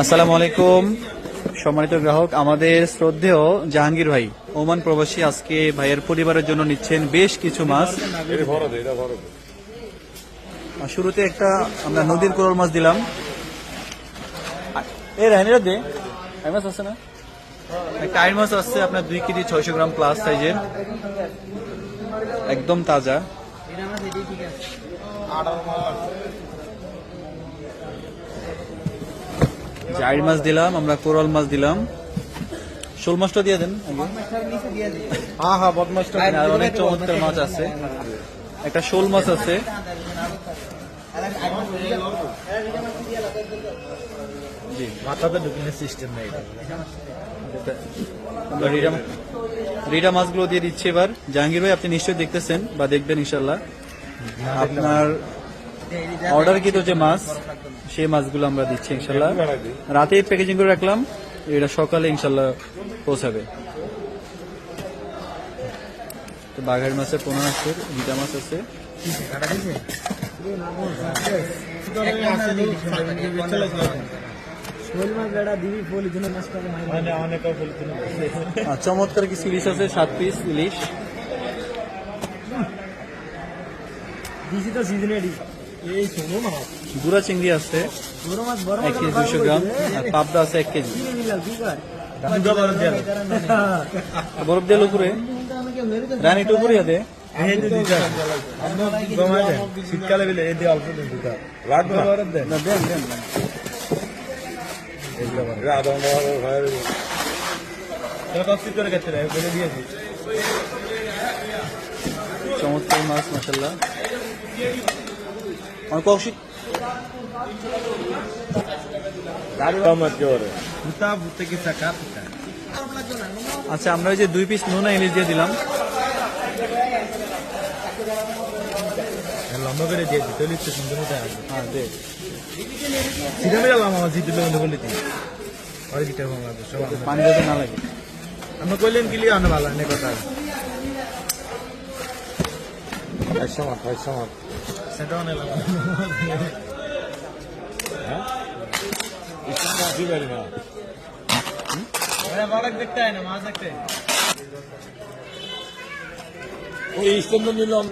আসসালামু আলাইকুম। সম্মানিত গ্রাহক, আমাদের শ্রদ্ধেয় জাহাঙ্গীর ভাই, ওমান প্রবাসী আজকে ভাইয়ের পরিবারের জন্য নিচ্ছেন বেশ কিছু মাছ। শুরুতে একটা আমরা নদীর কোরাল মাছ দিলাম। এ, রাহিনীরা দে মাছ আছে না? মাছ আসছে আপনার দুই কেজি গ্রাম একদম তাজা। চাইর মাছ দিলাম আমরা কোরাল মাছ দিলাম। শোল মাছটা দিয়ে দেন হ্যাঁ হ্যাঁ বদমাসটা অনেক চমৎকার মাছ আছে। একটা শোল মাছ আছে। জি। মাথাতে ঢুকিনের সিস্টেম নেই। আমরা রিডা রিডা মাছগুলো দিয়ে দিচ্ছি এবার। জাহাঙ্গীর ভাই আপনি নিশ্চয়ই দেখতেছেন বা দেখবেন ইনশাল্লাহ আপনার অর্ডারকৃত যে মাছ? সেই মাছগুলো আমরা দিচ্ছি ইনশাল্লাহ রাতে প্যাকেজিং করে রাখলাম, এটা সকালে ইনশাল্লাহ পৌঁছাবে। তো বাঘার মাছের পোনা আছে রিডা মাছ আছে। চমৎকার কিছু ইলিশ আছে, সাত পিস ইলিশ। দিছি তো সিজনেরই এই শোনো না গুড়া চিংড়ি আছে বড় মাছ বড় এক কেজি দুশো গ্রাম আর পাবদা আছে এক কেজি। বরফ দেল উপরে রানী একটু উপরে শীতকালে বিলে দিয়ে অল্প দিন দেন। চমৎকার মাছ মাসাল্লাহ আমার কৌশিক আচ্ছা আমরা ওই যে দুই পিস নোনা ইলিশ দিয়ে দিলাম। লম্বা করে দিয়েছি তৈরি তো সুন্দর মতো আসবে হ্যাঁ দে। মেলা আমার জিতে লোক বলে দিই। আর কি টাকা আমার সব আমরা- পানি যাতে না লাগে। আমরা কইলেন গিলি আনা ভালো কথা সেটা অনেক বালক দেখতে হয় না মাছ দেখতে ওই স্ট্যান্ড নিলাম